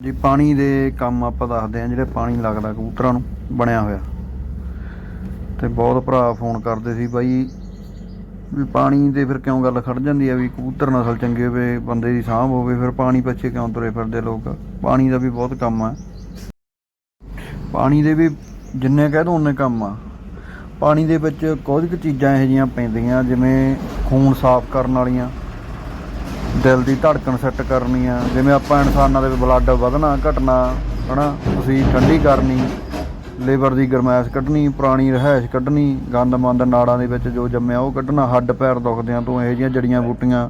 ਜੀ, ਪਾਣੀ ਦੇ ਕੰਮ ਆਪਾਂ ਦੱਸਦੇ ਆ ਜਿਹੜੇ ਪਾਣੀ ਲੱਗਦਾ ਕਬੂਤਰਾਂ ਨੂੰ, ਬਣਿਆ ਹੋਇਆ। ਤੇ ਬਹੁਤ ਭਰਾ ਫੋਨ ਕਰਦੇ ਸੀ ਬਾਈ, ਵੀ ਪਾਣੀ ਦੇ ਫਿਰ ਕਿਉਂ ਗੱਲ ਖੜ ਜਾਂਦੀ ਆ ਵੀ ਕਬੂਤਰ ਨਸਲ ਚੰਗੇ ਹੋਵੇ, ਬੰਦੇ ਦੀ ਸਾਂਭ ਹੋਵੇ, ਫਿਰ ਪਾਣੀ ਪਿੱਛੇ ਕਿਉਂ ਤੁਰੇ ਫਿਰਦੇ ਲੋਕ? ਪਾਣੀ ਦਾ ਵੀ ਬਹੁਤ ਕੰਮ ਆ। ਪਾਣੀ ਦੇ ਵੀ ਜਿੰਨੇ ਕਹਿ ਦੋ ਉਨੇ ਕੰਮ ਆ। ਪਾਣੀ ਦੇ ਵਿੱਚ ਕੁਝ ਕੁ ਚੀਜ਼ਾਂ ਇਹੋ ਜਿਹੀਆਂ ਪੈਂਦੀਆਂ, ਜਿਵੇਂ ਖੂਨ ਸਾਫ਼ ਕਰਨ ਵਾਲੀਆਂ। ਦਿਲ ਦੀ ਧੜਕਣ ਸੈੱਟ ਕਰਨੀ ਆ। ਜਿਵੇਂ ਆਪਾਂ ਇਨਸਾਨਾਂ ਦੇ ਬਲੱਡ ਵਧਣਾ, ਘਟਣਾ, ਹਨਾ? ਤੁਸੀਂ ਠੰਡੀ ਕਰਨੀ ਲੇਬਰ ਦੀ ਗਰਮਾਇਸ਼ ਕੱਢਣੀ, ਪੁਰਾਣੀ ਰਹਿائش ਕੱਢਣੀ ਗੰਦ ਮੰਦ ਨਾੜਾਂ ਦੇ ਵਿੱਚ ਜੋ ਜੰਮਿਆ ਉਹ ਕੱਢਣਾ, ਹੱਡ ਪੈਰ ਦੁਖਦਿਆਂ ਤੋਂ ਇਹੋ ਜਿਹੀਆਂ ਜੜੀਆਂ ਬੂਟੀਆਂ।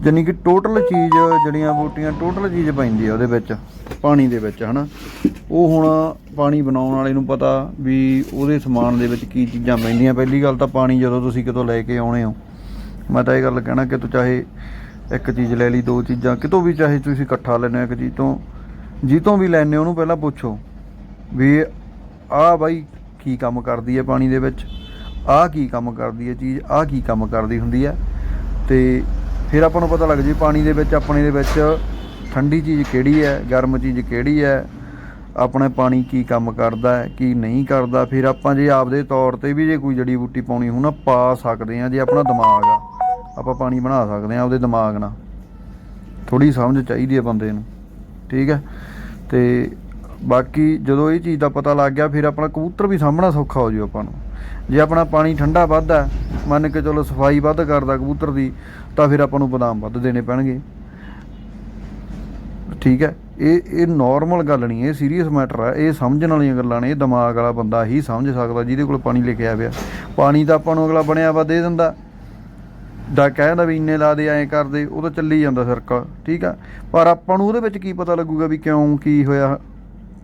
ਜਾਨੀ ਕਿ ਟੋਟਲ ਚੀਜ਼ ਜੜੀਆਂ ਬੂਟੀਆਂ ਟੋਟਲ ਚੀਜ਼ ਪੈਂਦੀ ਆ ਉਹਦੇ ਵਿੱਚ, ਪਾਣੀ ਦੇ ਵਿੱਚ, ਹਨਾ? ਉਹ ਹੁਣ ਪਾਣੀ ਬਣਾਉਣ ਵਾਲੇ ਨੂੰ ਪਤਾ ਵੀ ਉਹਦੇ ਸਮਾਨ ਦੇ ਵਿੱਚ ਕੀ ਚੀਜ਼ਾਂ ਪੈਂਦੀਆਂ। ਪਹਿਲੀ ਗੱਲ ਤਾਂ ਪਾਣੀ ਜਦੋਂ ਤੁਸੀਂ ਕਿਤੋਂ ਲੈ ਕੇ ਆਉਣੇ ਹੋ। ਮੈਂ ਤਾਂ ਇਹ ਗੱਲ ਕਹਿਣਾ ਕਿ ਤੂੰ ਚਾਹੇ ਇੱਕ ਚੀਜ਼ ਲੈ ਲਈ, ਦੋ ਚੀਜ਼ਾਂ, ਕਿਤੋਂ ਵੀ ਚਾਹੇ ਤੁਸੀਂ ਇਕੱਠਾ ਲੈਣੇ ਹੋ ਇੱਕ ਚੀਜ਼ ਤੋਂ, ਜਿੱਤੋਂ ਵੀ ਲੈਣੇ ਉਹਨੂੰ ਪਹਿਲਾਂ ਪੁੱਛੋ ਵੀ ਆਹ ਬਾਈ ਕੀ ਕੰਮ ਕਰਦੀ ਹੈ ਪਾਣੀ ਦੇ ਵਿੱਚ, ਆਹ ਕੀ ਕੰਮ ਕਰਦੀ ਹੈ ਚੀਜ਼, ਆਹ ਕੀ ਕੰਮ ਕਰਦੀ ਹੁੰਦੀ ਹੈ ਤੇ ਫਿਰ ਆਪਾਂ ਨੂੰ ਪਤਾ ਲੱਗ ਜੀ ਪਾਣੀ ਦੇ ਵਿੱਚ, ਆਪਣੇ ਦੇ ਵਿੱਚ ਠੰਡੀ ਚੀਜ਼ ਕਿਹੜੀ ਹੈ, ਗਰਮ ਚੀਜ਼ ਕਿਹੜੀ ਹੈ, ਆਪਣੇ ਪਾਣੀ ਕੀ ਕੰਮ ਕਰਦਾ ਹੈ, ਕੀ ਨਹੀਂ ਕਰਦਾ, ਫਿਰ ਆਪਾਂ ਜੇ ਆਪਦੇ ਤੌਰ ਤੇ ਵੀ ਜੇ ਕੋਈ ਜੜੀ ਬੂਟੀ ਪਾਉਣੀ ਹੋਣਾ ਪਾ ਸਕਦੇ ਆ ਜੇ ਆਪਣਾ ਦਿਮਾਗ ਆ। ਆਪਾਂ ਪਾਣੀ ਬਣਾ ਸਕਦੇ ਆ ਉਹਦੇ ਦਿਮਾਗ ਨਾਲ। ਥੋੜੀ ਸਮਝ ਚਾਹੀਦੀ ਹੈ ਬੰਦੇ ਨੂੰ। ਠੀਕ ਹੈ? ਤੇ ਬਾਕੀ ਜਦੋਂ ਇਹ ਚੀਜ਼ ਦਾ ਪਤਾ ਲੱਗ ਗਿਆ, ਫਿਰ ਆਪਣਾ ਕਬੂਤਰ ਵੀ ਸਾਹਮਣਾ ਸੌਖਾ ਹੋ ਜੂ ਆਪਾਂ ਨੂੰ। ਜੇ ਆਪਣਾ ਪਾਣੀ ਠੰਡਾ ਵੱਧਦਾ ਮੰਨ ਕੇ ਚਲੋ ਸਫ਼ਾਈ ਵੱਧ ਕਰਦਾ ਕਬੂਤਰ ਦੀ, ਤਾਂ ਫਿਰ ਆਪਾਂ ਨੂੰ ਬਦਾਮ ਵੱਧ ਦੇਣੇ ਪੈਣਗੇ। ਠੀਕ ਹੈ? ਇਹ ਇਹ ਨਾਰਮਲ ਗੱਲ ਨਹੀਂ, ਇਹ ਸੀਰੀਅਸ ਮੈਟਰ ਹੈ। ਇਹ ਸਮਝਣ ਵਾਲੀਆਂ ਗੱਲਾਂ ਨੇ, ਇਹ ਦਿਮਾਗ ਵਾਲਾ ਬੰਦਾ ਹੀ ਸਮਝ ਸਕਦਾ ਜਿਹਦੇ ਕੋਲ ਪਾਣੀ ਲੈ ਕੇ ਆਇਆ ਪਾਣੀ ਤਾਂ ਆਪਾਂ ਨੂੰ ਅਗਲਾ ਬਣਿਆ ਵਾ ਦੇ ਦਿੰਦਾ। ਦਾ ਕਹਿੰਦਾ ਵੀ ਇੰਨੇ ਲਾ ਦੇ, ਐਂ ਕਰਦੇ ਉਹ ਤਾਂ ਚੱਲੀ ਜਾਂਦਾ ਸਰਕਲ ਠੀਕ ਆ? ਪਰ ਆਪਾਂ ਨੂੰ ਉਹਦੇ ਵਿੱਚ ਕੀ ਪਤਾ ਲੱਗੂਗਾ ਵੀ ਕਿਉਂ, ਕੀ ਹੋਇਆ,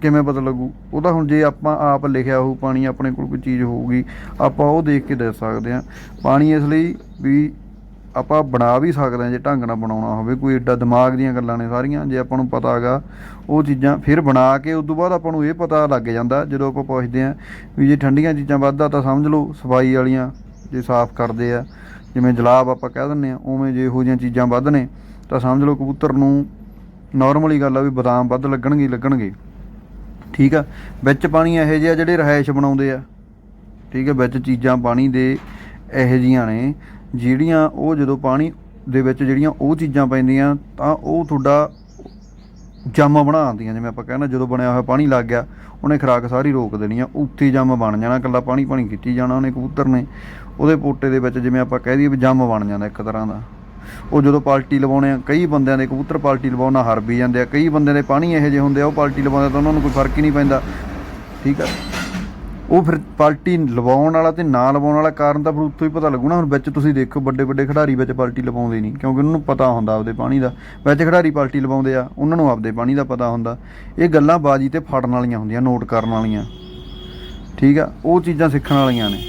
ਕਿਵੇਂ ਪਤਾ ਲੱਗੂ? ਉਹਦਾ ਹੁਣ ਜੇ ਆਪਾਂ ਆਪ ਲਿਖਿਆ ਹੋਊ, ਪਾਣੀ ਆਪਣੇ ਕੋਲ ਕੋਈ ਚੀਜ਼ ਹੋਊਗੀ, ਆਪਾਂ ਉਹ ਦੇਖ ਕੇ ਦੱਸ ਸਕਦੇ ਆ ਪਾਣੀ ਇਸ ਲਈ ਵੀ ਆਪਾਂ ਬਣਾ ਵੀ ਸਕਦੇ ਹਾਂ, ਜੇ ਢੰਗ ਨਾਲ ਬਣਾਉਣਾ ਹੋਵੇ, ਕੋਈ ਏਡਾ ਦਿਮਾਗ ਦੀਆਂ ਗੱਲਾਂ ਨੇ ਸਾਰੀਆਂ, ਜੇ ਆਪਾਂ ਨੂੰ ਪਤਾ ਹੈਗਾ, ਉਹ ਚੀਜ਼ਾਂ ਫਿਰ ਬਣਾ ਕੇ ਉਸ ਤੋਂ ਬਾਅਦ ਆਪਾਂ ਨੂੰ ਇਹ ਪਤਾ ਲੱਗ ਜਾਂਦਾ, ਜਦੋਂ ਆਪਾਂ ਪੁੱਛਦੇ ਆ ਵੀ ਜੇ ਠੰਡੀਆਂ ਚੀਜ਼ਾਂ ਵੱਧਦਾ ਤਾਂ ਸਮਝ ਲਓ, ਸਫ਼ਾਈ ਵਾਲੀਆਂ ਜੇ ਸਾਫ਼ ਕਰਦੇ ਆ ਜਿਵੇਂ ਜਲਾਬ ਆਪਾਂ ਕਹਿ ਦਿੰਨੇ ਆ ਉਵੇਂ ਜੇ ਇਹੋ ਜਿਹੀਆਂ ਚੀਜ਼ਾਂ ਵੱਧ ਨੇ ਤਾਂ ਸਮਝ ਲਓ ਕਬੂਤਰ ਨੂੰ ਨਾਰਮਲੀ ਗੱਲ ਆ ਵੀ ਬਦਾਮ ਵੱਧ ਲੱਗਣਗੇ ਲੱਗਣਗੇ। ਠੀਕ ਆ? ਵਿੱਚ ਪਾਣੀ ਇਹੋ ਜਿਹੇ ਜਿਹੜੇ ਰਹਿائش ਬਣਾਉਂਦੇ ਆ। ਠੀਕ ਆ? ਵਿੱਚ ਚੀਜ਼ਾਂ ਪਾਣੀ ਦੇ ਇਹੋ ਜਿਹੀਆਂ ਨੇ, ਜਿਹੜੀਆਂ ਉਹ ਜਦੋਂ ਪਾਣੀ ਦੇ ਵਿੱਚ ਜਿਹੜੀਆਂ ਉਹ ਚੀਜ਼ਾਂ ਪੈਂਦੀਆਂ, ਤਾਂ ਉਹ ਤੁਹਾਡਾ ਜੰਮ ਬਣਾ ਆਉਂਦੀਆਂ ਜਿਵੇਂ ਆਪਾਂ ਕਹਿੰਦਾ, ਜਦੋਂ ਬਣਿਆ ਹੋਇਆ ਪਾਣੀ ਲੱਗ ਗਿਆ, ਉਹਨੇ ਖਰਾਕ ਸਾਰੀ ਰੋਕ ਦੇਣੀ ਆ, ਉੱਥੇ ਜੰਮ ਬਣ ਜਾਣਾ, ਇਕੱਲਾ ਪਾਣੀ ਪਾਣੀ ਖਿੱਚੀ ਜਾਣਾ ਉਹਨੇ ਕਬੂਤਰ ਨੇ। ਉਹਦੇ ਪੋਟੇ ਦੇ ਵਿੱਚ ਜਿਵੇਂ ਆਪਾਂ ਕਹਿ ਦਈਏ ਵੀ ਜੰਮ ਬਣ ਜਾਂਦਾ ਇੱਕ ਤਰ੍ਹਾਂ ਦਾ। ਉਹ ਜਦੋਂ ਪਾਲਟੀ ਲਵਾਉਣੇ ਆ, ਕਈ ਬੰਦਿਆਂ ਦੇ ਕਬੂਤਰ ਪਾਲਟੀ ਲਵਾਉਣਾ ਹਰ ਵੀ ਜਾਂਦੇ ਆ, ਕਈ ਬੰਦਿਆਂ ਦੇ ਪਾਣੀ ਇਹੋ ਜਿਹੇ ਹੁੰਦੇ ਆ, ਉਹ ਪਾਲਟੀ ਲਵਾਉਂਦੇ ਤਾਂ ਉਹਨਾਂ ਨੂੰ ਕੋਈ ਫ਼ਰਕ ਹੀ ਨਹੀਂ ਪੈਂਦਾ। ਠੀਕ ਆ? ਉਹ ਫਿਰ ਪਾਰਟੀ ਲਵਾਉਣ ਵਾਲਾ ਤੇ ਨਾ ਲਵਾਉਣ ਵਾਲਾ ਕਾਰਨ ਤਾਂ ਫਿਰ ਉੱਥੋਂ ਹੀ ਪਤਾ ਲੱਗੂਗਾ ਹੁਣ ਵਿੱਚ ਤੁਸੀਂ ਦੇਖੋ, ਵੱਡੇ ਵੱਡੇ ਖਿਡਾਰੀ ਵਿੱਚ ਪਾਰਟੀ ਲਵਾਉਂਦੇ ਨਹੀਂ, ਕਿਉਂਕਿ ਉਹਨਾਂ ਨੂੰ ਪਤਾ ਹੁੰਦਾ ਆਪਦੇ ਪਾਣੀ ਦਾ। ਵਿੱਚ ਖਿਡਾਰੀ ਪਾਰਟੀ ਲਵਾਉਂਦੇ ਆ, ਉਹਨਾਂ ਨੂੰ ਆਪਦੇ ਪਾਣੀ ਦਾ ਪਤਾ ਹੁੰਦਾ। ਇਹ ਗੱਲਾਂ ਬਾਜੀ ਤੇ ਫੜਨ ਵਾਲੀਆਂ ਹੁੰਦੀਆਂ, ਨੋਟ ਕਰਨ ਵਾਲੀਆਂ। ਠੀਕ ਆ? ਉਹ ਚੀਜ਼ਾਂ ਸਿੱਖਣ ਵਾਲੀਆਂ ਨੇ।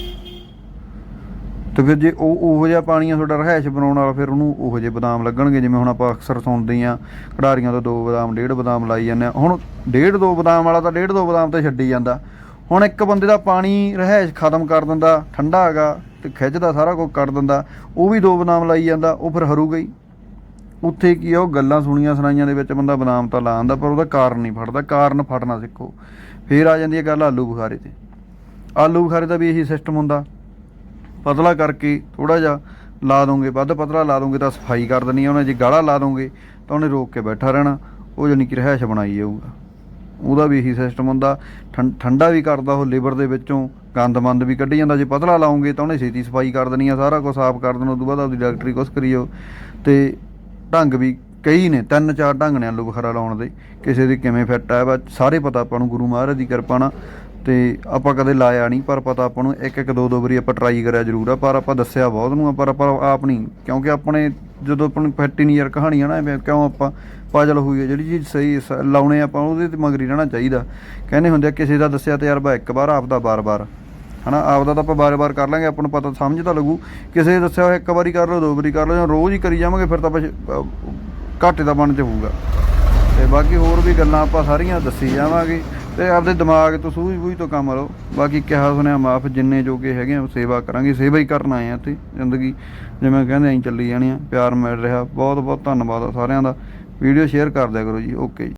ਤੇ ਫਿਰ ਜੇ ਉਹ ਉਹੋ ਜਿਹਾ ਪਾਣੀ ਆ, ਤੁਹਾਡਾ ਰਹਿائش ਬਣਾਉਣ ਵਾਲਾ, ਫਿਰ ਉਹਨੂੰ ਉਹ ਜਿਹੇ ਬਦਾਮ ਲੱਗਣਗੇ। ਜਿਵੇਂ ਹੁਣ ਆਪਾਂ ਅਕਸਰ ਸੁਣਦੇ ਆ, ਖਿਡਾਰੀਆਂ ਤੋਂ ਦੋ ਬਦਾਮ, ਡੇਢ ਬਦਾਮ ਲਾਈ ਜਾਂਦੇ ਆ। ਹੁਣ ਡੇਢ ਦੋ ਬਦਾਮ ਵਾਲਾ ਤਾਂ ਡੇਢ ਦੋ ਬਦਾਮ ਤੇ ਛੱਡੀ ਜਾਂਦਾ। ਹੁਣ ਇੱਕ ਬੰਦੇ ਦਾ ਪਾਣੀ ਰਹਿائش ਖਤਮ ਕਰ ਦਿੰਦਾ, ਠੰਡਾ ਹੈਗਾ ਤੇ ਖਿੱਚਦਾ ਸਾਰਾ ਕੁਝ ਕਰ ਦਿੰਦਾ, ਉਹ ਵੀ ਦੋ ਬਨਾਮ ਲਾਈ ਜਾਂਦਾ, ਉਹ ਫਿਰ ਹਰੂ ਗਈ। ਉੱਥੇ ਕੀ ਆ, ਉਹ ਗੱਲਾਂ ਸੁਣੀਆਂ ਸੁਣਾਈਆਂ ਦੇ ਵਿੱਚ ਬੰਦਾ ਬਨਾਮ ਤਾਂ ਲਾ ਲਾਉਂਦਾ ਪਰ ਉਹਦਾ ਕਾਰਨ ਨਹੀਂ ਫੜਦਾ, ਕਾਰਨ ਫੜਨਾ ਸਿੱਖੋ। ਫੇਰ ਆ ਜਾਂਦੀ ਹੈ ਗੱਲ ਆਲੂ ਬੁਖਾਰੇ ਤੇ। ਆਲੂ ਬੁਖਾਰੇ ਦਾ ਵੀ ਇਹੀ ਸਿਸਟਮ ਹੁੰਦਾ। ਪਤਲਾ ਕਰਕੇ ਥੋੜਾ ਜਿਹਾ ਲਾ ਦੋਗੇ, ਵੱਧ ਪਤਲਾ ਲਾ ਦੋਗੇ ਤਾਂ ਸਫ਼ਾਈ ਕਰ ਦੇਣੀ ਉਹਨੇ ਜੇ ਗਾੜਾ ਲਾ ਦੋਗੇ ਤਾਂ ਉਹਨੇ ਰੋਕ ਕੇ ਬੈਠਾ ਰਹਿਣਾ, ਉਹ ਜਣੀ ਕਿ ਰਹਿਸ਼ ਬਣਾਈ ਜਾਊਗਾ। ਉਹਦਾ ਵੀ ਇਹੀ ਸਿਸਟਮ ਹੁੰਦਾ। ਠੰ- ਠੰਡਾ ਵੀ ਕਰਦਾ ਉਹ ਲੇਬਰ ਦੇ ਵਿੱਚੋਂ। ਗੰਦ ਮੰਦ ਵੀ ਕੱਢੀ ਜਾਂਦਾ। ਜੇ ਪਤਲਾ ਲਾਉਂਗੇ ਤਾਂ ਉਹਨੇ ਛੇਤੀ ਸਫ਼ਾਈ ਕਰ ਦੇਣੀ ਆ। ਸਾਰਾ ਕੁਝ ਸਾਫ਼ ਕਰ ਦੇਣਾ ਉਸ ਤੋਂ ਬਾਅਦ ਆਪਦੀ ਡਾਕਟਰੀ ਕੁਛ ਕਰੀਓ। ਤੇ ਢੰਗ ਵੀ ਕਈ ਨੇ, ਤਿੰਨ ਚਾਰ ਢੰਗ ਨੇ ਆਲੂ ਬੁਖਾਰਾ ਲਾਉਣ ਦੇ। ਕਿਸੇ ਦੇ ਕਿਵੇਂ ਫਿੱਟ ਆ, ਬਸ ਸਾਰੇ ਪਤਾ ਆਪਾਂ ਨੂੰ, ਗੁਰੂ ਮਹਾਰਾਜ ਦੀ ਕਿਰਪਾ ਨਾਲ। ਤੇ ਆਪਾਂ ਕਦੇ ਲਾਇਆ ਨਹੀਂ ਪਰ ਪਤਾ ਆਪਾਂ ਨੂੰ ਇੱਕ ਇੱਕ ਦੋ ਦੋ ਵਾਰੀ ਆਪਾਂ ਟਰਾਈ ਕਰਿਆ ਜ਼ਰੂਰ ਆ ਪਰ ਆਪਾਂ ਦੱਸਿਆ ਬਹੁਤ ਨੂੰ ਆ, ਪਰ ਆਪਾਂ ਆਪ ਨਹੀਂ ਕਿਉਂਕਿ ਆਪਣੇ ਜਦੋਂ ਆਪਾਂ ਨੂੰ ਫਿੱਟ ਹੀ ਨਹੀਂ ਯਾਰ ਕਹਾਣੀਆਂ ਨਾ ਐਵੇਂ ਕਿਉਂ ਆਪਾਂ ਪਾਜਲ ਹੋਈ ਹੈ ਜਿਹੜੀ ਚੀਜ਼ ਸਹੀ ਸ- ਲਾਉਣੇ ਆਪਾਂ ਉਹਦੇ ਤੇ ਮਗਰੀ ਰਹਿਣਾ ਚਾਹੀਦਾ। ਕਹਿੰਦੇ ਹੁੰਦੇ ਆ ਕਿਸੇ ਦਾ ਦੱਸਿਆ ਤਜਰਬਾ ਇੱਕ ਵਾਰ ਆਪਦਾ ਬਾਰ-ਬਾਰ ਹਨਾ ਆਪਦਾ ਤਾਂ ਆਪਾਂ ਬਾਰ-ਬਾਰ ਕਰ ਲਾਂਗੇ ਆਪਾਂ ਨੂੰ ਪਤਾ ਸਮਝ ਤਾਂ ਲੱਗੂ। ਕਿਸੇ ਨੇ ਦੱਸਿਆ ਹੋਇਆ ਇੱਕ ਵਾਰੀ ਕਰ ਲਓ ਦੋ ਵਾਰੀ ਕਰ ਲਓ ਜਾਂ ਰੋਜ਼ ਹੀ ਕਰੀ ਜਾਵਾਂਗੇ ਫਿਰ ਤਾਂ ਆਪਾਂ ਸ਼- ਅਹ ਘਾਟੇ ਦਾ ਬਣ ਜਾਊਗਾ ਤੇ ਬਾਕੀ ਹੋਰ ਵੀ ਗੱਲਾਂ ਆਪਾਂ ਸਾਰੀਆਂ ਦੱਸੀ ਜਾਵਾਂਗੇ। ਤੇ ਆਪਦੇ ਦਿਮਾਗ ਤੋਂ ਸੂਝ ਬੂਝ ਤੋਂ ਕੰਮ ਲਓ। ਬਾਕੀ ਕਿਹਾ ਸੁਣਿਆ, ਮਾਫ ਜਿੰਨੇ ਜੋਗੇ ਹੈਗੇ ਆ ਸੇਵਾ ਕਰਾਂਗੇ। ਸੇਵਾ ਹੀ ਕਰਨ ਆਏ ਆ ਤੇ ਜ਼ਿੰਦਗੀ। ਜਿਵੇਂ ਕਹਿੰਦੇ ਐਂ ਚੱਲੀ ਜਾਣੀ ਆ, ਪਿਆਰ ਮਿਲ ਰਿਹਾ। ਬਹੁਤ ਬਹੁਤ ਧੰਨਵਾਦ ਆ ਸਾਰਿਆਂ ਦਾ। ਵੀਡੀਓ ਸ਼ੇਅਰ ਕਰ ਦਿਆ ਕਰੋ ਜੀ। ਓਕੇ ਜੀ।